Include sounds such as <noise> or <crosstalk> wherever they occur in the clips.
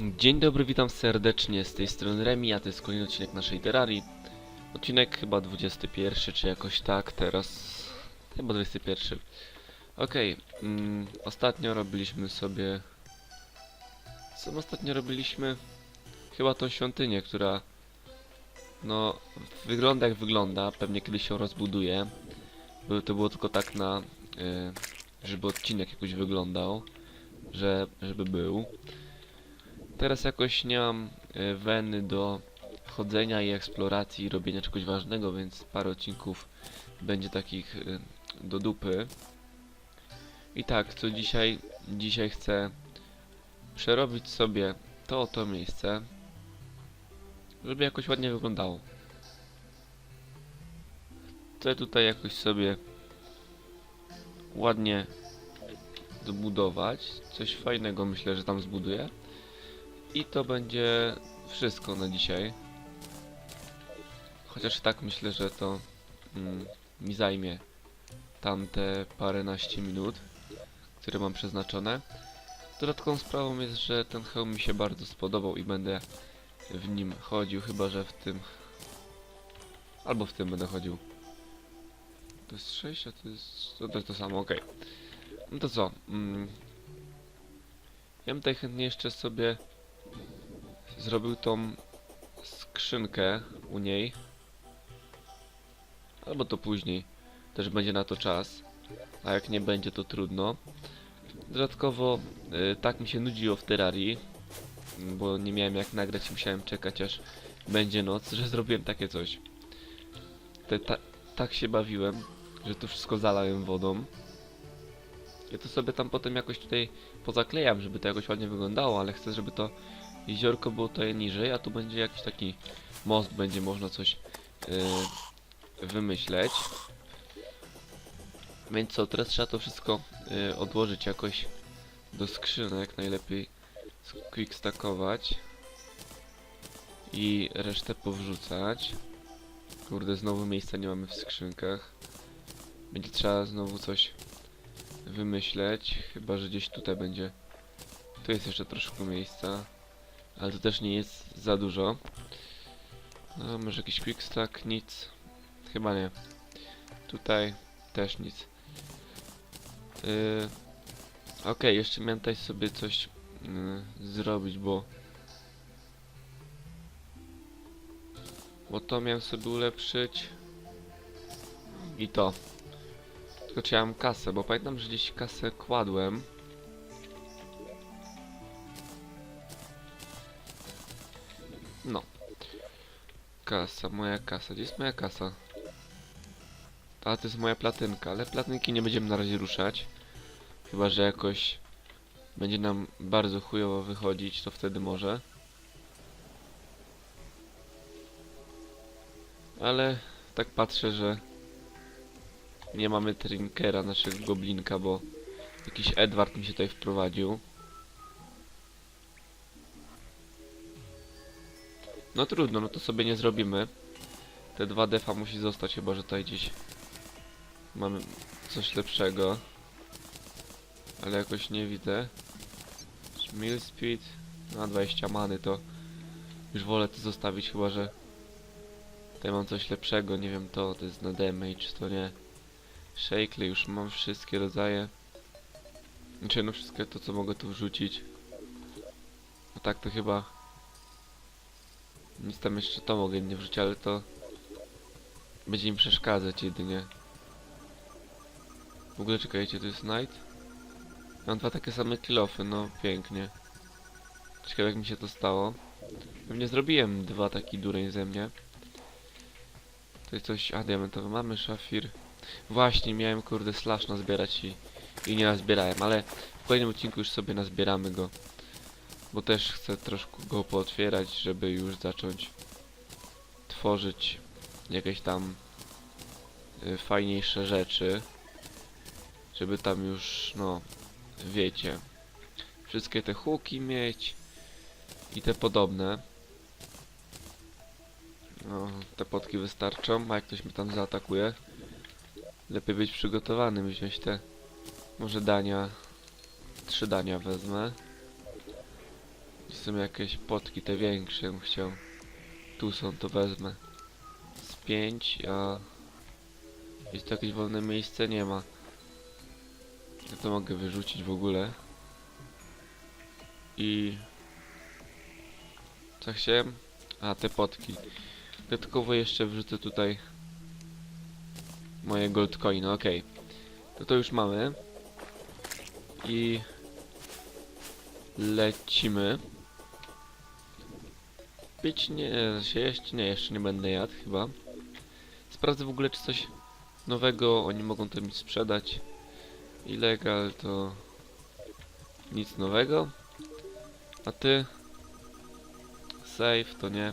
Dzień dobry, witam serdecznie z tej strony Remi, a to jest kolejny odcinek naszej Terrarii. Odcinek chyba 21, czy jakoś tak, teraz chyba 21. Okej, mm, ostatnio robiliśmy sobie... Co ostatnio robiliśmy? Chyba tą świątynię, która... No, wygląda jak wygląda, pewnie kiedyś się rozbuduje. Bo to było tylko tak na... y, żeby odcinek jakoś wyglądał, że, żeby był. Teraz jakoś nie mam e, weny do chodzenia i eksploracji i robienia czegoś ważnego, więc parę odcinków będzie takich e, do dupy. I tak, co dzisiaj? Dzisiaj chcę przerobić sobie to oto miejsce, żeby jakoś ładnie wyglądało. Chcę tutaj jakoś sobie ładnie dobudować. Coś fajnego myślę, że tam zbuduję. I to będzie wszystko na dzisiaj. Chociaż tak myślę, że to mm, mi zajmie tamte paręnaście minut, które mam przeznaczone. Dodatkową sprawą jest, że ten hełm mi się bardzo spodobał i będę w nim chodził, chyba że w tym... Albo w tym będę chodził. To jest 6, a to jest... To, to to samo, okej. No to co? Mm, ja bym tutaj chętnie jeszcze sobie zrobił tą skrzynkę u niej. Albo to później. Też będzie na to czas. A jak nie będzie, to trudno. Dodatkowo y, tak mi się nudziło w Terrarii, bo nie miałem jak nagrać i musiałem czekać aż będzie noc, że zrobiłem takie coś. Te, ta, tak się bawiłem, że to wszystko zalałem wodą. Ja to sobie tam potem jakoś tutaj pozaklejam, żeby to jakoś ładnie wyglądało, ale chcę, żeby to jeziorko było tutaj niżej, a tu będzie jakiś taki most, będzie można coś yy, wymyśleć. Więc co, teraz trzeba to wszystko yy, odłożyć jakoś do skrzynek, najlepiej quickstackować i resztę powrzucać. Kurde, znowu miejsca nie mamy w skrzynkach. Będzie trzeba znowu coś wymyśleć, chyba że gdzieś tutaj będzie. Tu jest jeszcze troszkę miejsca. Ale to też nie jest za dużo. No, może jakiś quick stack? Nic. Chyba nie. Tutaj też nic. Yy, Okej, jeszcze miałem tutaj sobie coś yy, zrobić, bo... Bo to miałem sobie ulepszyć. I to. Tylko mam kasę, bo pamiętam, że gdzieś kasę kładłem. Kasa, moja kasa. Gdzie jest moja kasa? A, to jest moja platynka, ale platynki nie będziemy na razie ruszać. Chyba, że jakoś będzie nam bardzo chujowo wychodzić, to wtedy może. Ale tak patrzę, że nie mamy trinkera naszego goblinka, bo jakiś Edward mi się tutaj wprowadził. No trudno, no to sobie nie zrobimy. Te dwa defa musi zostać, chyba że tutaj gdzieś mamy coś lepszego. Ale jakoś nie widzę. Mill speed na 20 many to już wolę to zostawić, chyba że tutaj mam coś lepszego, nie wiem to, to jest na damage, to nie. Shakely już mam wszystkie rodzaje. Znaczy no wszystkie to co mogę tu wrzucić. A tak to chyba nic tam jeszcze to mogę nie wrzucić, ale to będzie im przeszkadzać jedynie. W ogóle czekajcie, to jest Night? Mam dwa takie same kilofy, no pięknie. Ciekawe jak mi się to stało. Pewnie zrobiłem dwa taki dureń ze mnie. To jest coś... A, diamentowy mamy, szafir. Właśnie, miałem kurde slash nazbierać i, i nie nazbierałem, ale w kolejnym odcinku już sobie nazbieramy go. Bo też chcę troszkę go pootwierać, żeby już zacząć tworzyć jakieś tam y, fajniejsze rzeczy. Żeby tam już, no, wiecie, wszystkie te huki mieć i te podobne. No, te potki wystarczą, a jak ktoś mnie tam zaatakuje, lepiej być przygotowanym, wziąć te, może dania, trzy dania wezmę. Jakieś potki, te większe bym chciał. Tu są, to wezmę. Z pięć, a... Jest tu jakieś wolne miejsce? Nie ma. Ja to mogę wyrzucić w ogóle. I... Co chciałem? A, te potki. Dodatkowo jeszcze wrzucę tutaj moje gold coiny, okej. To to już mamy. I lecimy. Pić nie, się jeść nie, jeszcze nie będę jadł chyba. Sprawdzę w ogóle czy coś nowego oni mogą to mi sprzedać. Illegal to nic nowego. A ty? Save to nie.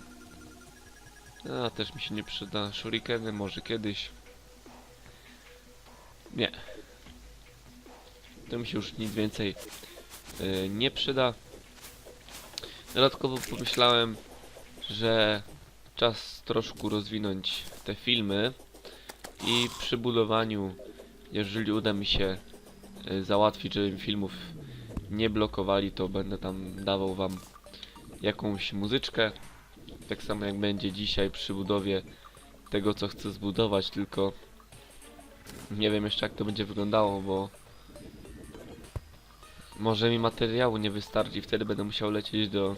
A też mi się nie przyda. Shurikeny może kiedyś. Nie. To mi się już nic więcej y, nie przyda. Dodatkowo pomyślałem, że czas troszkę rozwinąć te filmy i przy budowaniu, jeżeli uda mi się y, załatwić, żeby mi filmów nie blokowali, to będę tam dawał wam jakąś muzyczkę. Tak samo jak będzie dzisiaj przy budowie tego, co chcę zbudować, tylko nie wiem jeszcze jak to będzie wyglądało, bo może mi materiału nie wystarczy i wtedy będę musiał lecieć do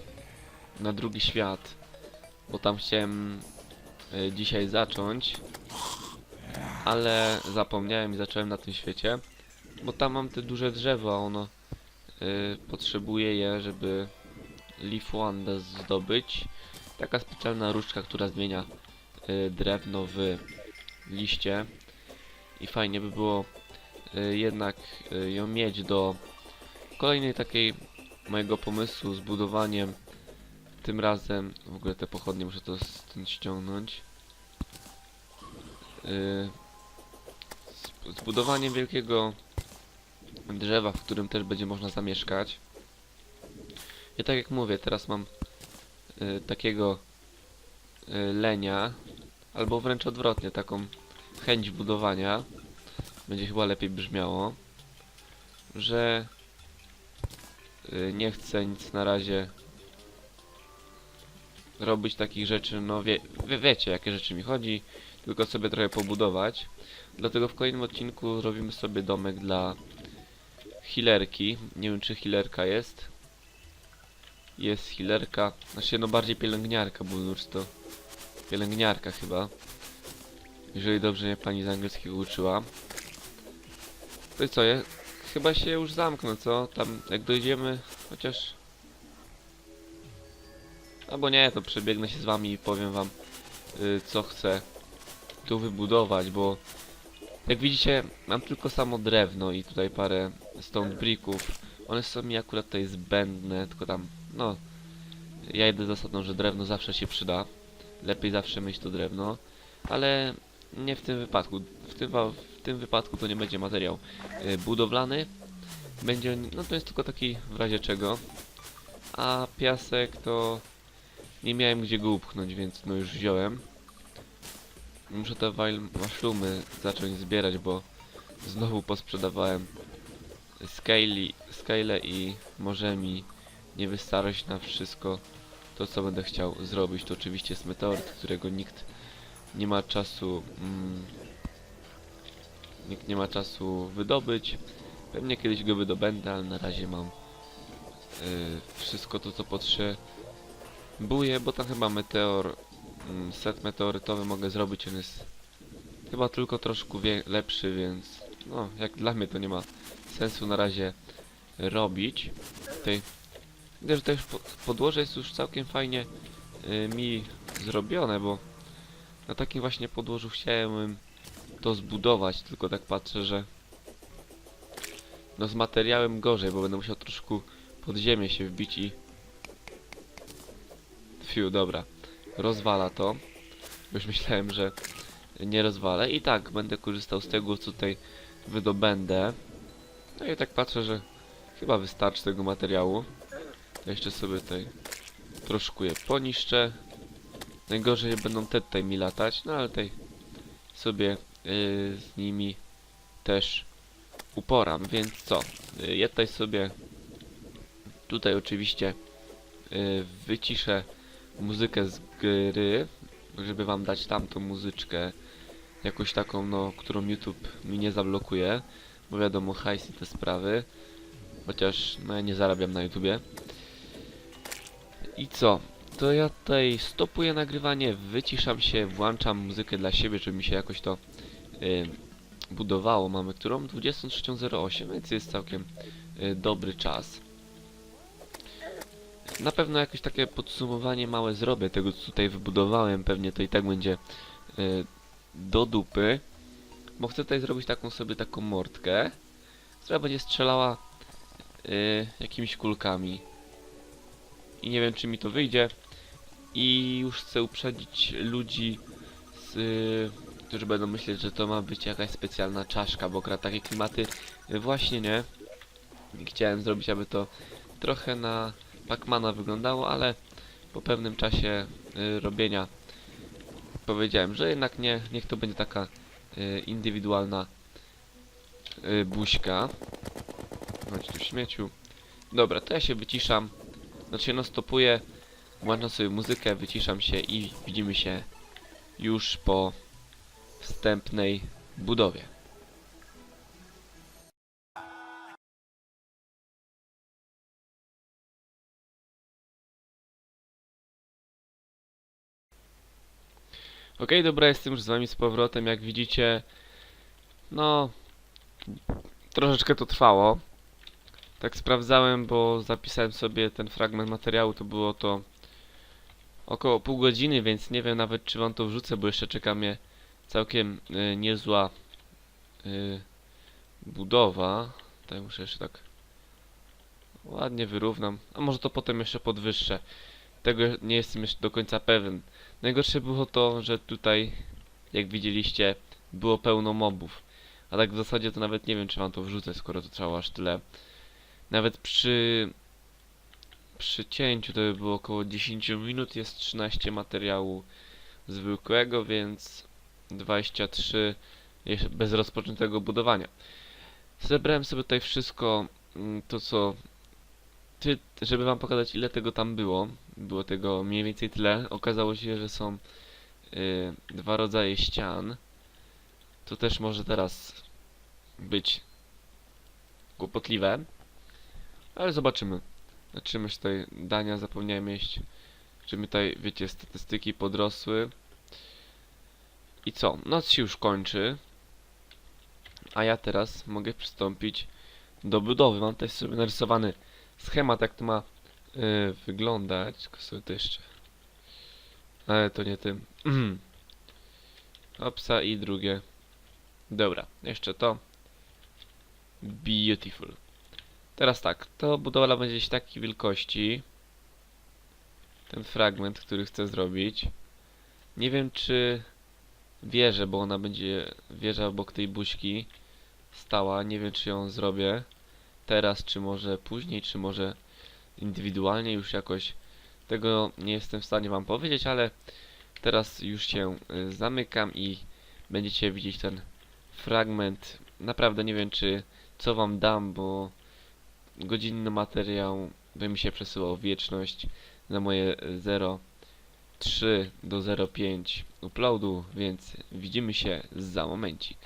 na drugi świat, bo tam chciałem y, dzisiaj zacząć, ale zapomniałem i zacząłem na tym świecie, bo tam mam te duże drzewo, a ono y, potrzebuje je, żeby Leaf Wand zdobyć. Taka specjalna różdżka, która zmienia y, drewno w liście i fajnie by było y, jednak y, ją mieć do kolejnej takiej mojego pomysłu z budowaniem tym razem w ogóle te pochodnie muszę to stąd ściągnąć. Y, z, z budowaniem wielkiego drzewa, w którym też będzie można zamieszkać. I tak jak mówię, teraz mam y, takiego y, lenia albo wręcz odwrotnie, taką chęć budowania. Będzie chyba lepiej brzmiało że y, nie chcę nic na razie robić takich rzeczy, no wie, wie, wiecie jakie rzeczy mi chodzi, tylko sobie trochę pobudować. Dlatego w kolejnym odcinku robimy sobie domek dla healerki. Nie wiem czy healerka jest. Jest healerka, znaczy no bardziej pielęgniarka, bo już to pielęgniarka chyba. Jeżeli dobrze mnie pani z angielskiego uczyła. To i co, ja chyba się już zamknę, co? Tam jak dojdziemy, chociaż... Albo nie, to przebiegnę się z wami i powiem wam, y, co chcę tu wybudować, bo jak widzicie, mam tylko samo drewno i tutaj parę stone bricków. One są mi akurat tutaj zbędne, tylko tam, no, ja idę zasadą, że drewno zawsze się przyda. Lepiej zawsze mieć to drewno, ale nie w tym wypadku. W tym, w tym wypadku to nie będzie materiał y, budowlany. Będzie, no to jest tylko taki w razie czego. A piasek to nie miałem gdzie go upchnąć, więc no już wziąłem. Muszę te wajl- maszlumy zacząć zbierać, bo znowu posprzedawałem scale, scale i może mi nie wystarczyć na wszystko to, co będę chciał zrobić. To oczywiście jest meteoryt, którego nikt nie ma czasu mm, nikt nie ma czasu wydobyć. Pewnie kiedyś go wydobędę, ale na razie mam y, wszystko to, co potrzebuję, bo tam chyba meteor mm, set meteorytowy mogę zrobić, on jest chyba tylko troszkę lepszy, więc no, jak dla mnie to nie ma sensu na razie robić. Tutaj widzę, że po- podłoże jest już całkiem fajnie y, mi zrobione, bo na takim właśnie podłożu chciałem to zbudować, tylko tak patrzę, że no z materiałem gorzej, bo będę musiał troszkę pod ziemię się wbić i Fiu, dobra. Rozwala to. Już myślałem, że nie rozwalę. I tak, będę korzystał z tego, co tutaj wydobędę. No i tak patrzę, że chyba wystarczy tego materiału. Jeszcze sobie tutaj troszkę je poniszczę. Najgorzej będą te tutaj mi latać, no ale tutaj sobie yy, z nimi też uporam, więc co? Yy, ja tutaj sobie tutaj oczywiście y, wyciszę muzykę z gry, żeby wam dać tamtą muzyczkę, jakąś taką, no, którą YouTube mi nie zablokuje, bo wiadomo, hajs i te sprawy, chociaż, no, ja nie zarabiam na YouTubie. I co? To ja tutaj stopuję nagrywanie, wyciszam się, włączam muzykę dla siebie, żeby mi się jakoś to y, budowało. Mamy którą? 23.08, więc jest całkiem y, dobry czas. Na pewno jakieś takie podsumowanie małe zrobię tego, co tutaj wybudowałem. Pewnie to i tak będzie y, do dupy. Bo chcę tutaj zrobić taką sobie taką mordkę, która będzie strzelała y, jakimiś kulkami. I nie wiem, czy mi to wyjdzie. I już chcę uprzedzić ludzi, z, y, którzy będą myśleć, że to ma być jakaś specjalna czaszka, bo akurat takie klimaty właśnie nie. Chciałem zrobić, aby to trochę na Pacmana wyglądało, ale po pewnym czasie y, robienia powiedziałem, że jednak nie, niech to będzie taka y, indywidualna y, buźka. Chodź tu śmieciu. Dobra, to ja się wyciszam. Znaczy no stopuję, włączam sobie muzykę, wyciszam się i widzimy się już po wstępnej budowie. Okej, dobra, jestem już z wami z powrotem. Jak widzicie, no, troszeczkę to trwało. Tak sprawdzałem, bo zapisałem sobie ten fragment materiału, to było to około pół godziny, więc nie wiem nawet czy wam to wrzucę, bo jeszcze czeka mnie całkiem y, niezła y, budowa. Tutaj muszę jeszcze tak ładnie wyrównam, a może to potem jeszcze podwyższę. Tego nie jestem jeszcze do końca pewien. Najgorsze było to, że tutaj, jak widzieliście, było pełno mobów. A tak w zasadzie to nawet nie wiem, czy wam to wrzucę, skoro to trwało aż tyle. Nawet przy przy cięciu to by było około 10 minut, jest 13 materiału zwykłego, więc 23 jeszcze bez rozpoczętego budowania. Zebrałem sobie tutaj wszystko, mm, to co ty, żeby wam pokazać ile tego tam było. Było tego mniej więcej tyle. Okazało się, że są y, dwa rodzaje ścian. To też może teraz być kłopotliwe. Ale zobaczymy. Zobaczymy się tutaj dania, zapomniałem jeść. Czy mi tutaj, wiecie, statystyki podrosły. I co? Noc się już kończy. A ja teraz mogę przystąpić do budowy. Mam tutaj sobie narysowany schemat, jak to ma y, wyglądać. Tylko sobie to jeszcze... Ale to nie tym. <clears throat> Opsa i drugie. Dobra, jeszcze to. Beautiful. Teraz tak, to budowla będzie gdzieś takiej wielkości. Ten fragment, który chcę zrobić. Nie wiem czy wieżę, bo ona będzie wieża obok tej buźki stała. Nie wiem czy ją zrobię teraz, czy może później, czy może indywidualnie już jakoś. Tego nie jestem w stanie wam powiedzieć, ale teraz już się y, zamykam i będziecie widzieć ten fragment. Naprawdę nie wiem czy co wam dam, bo godzinny materiał by mi się przesyłał wieczność na moje 0.3 do 0.5 uploadu, więc widzimy się za momencik.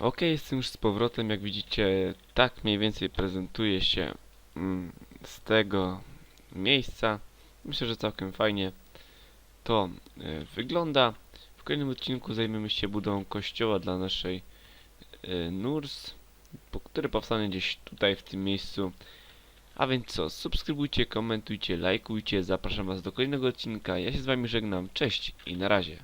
Ok, jestem już z powrotem. Jak widzicie, tak mniej więcej prezentuje się mm, z tego miejsca. Myślę, że całkiem fajnie to e, wygląda. W kolejnym odcinku zajmiemy się budową kościoła dla naszej e, NURS, który powstanie gdzieś tutaj w tym miejscu. A więc co, subskrybujcie, komentujcie, lajkujcie, zapraszam Was do kolejnego odcinka. Ja się z Wami żegnam, cześć i na razie.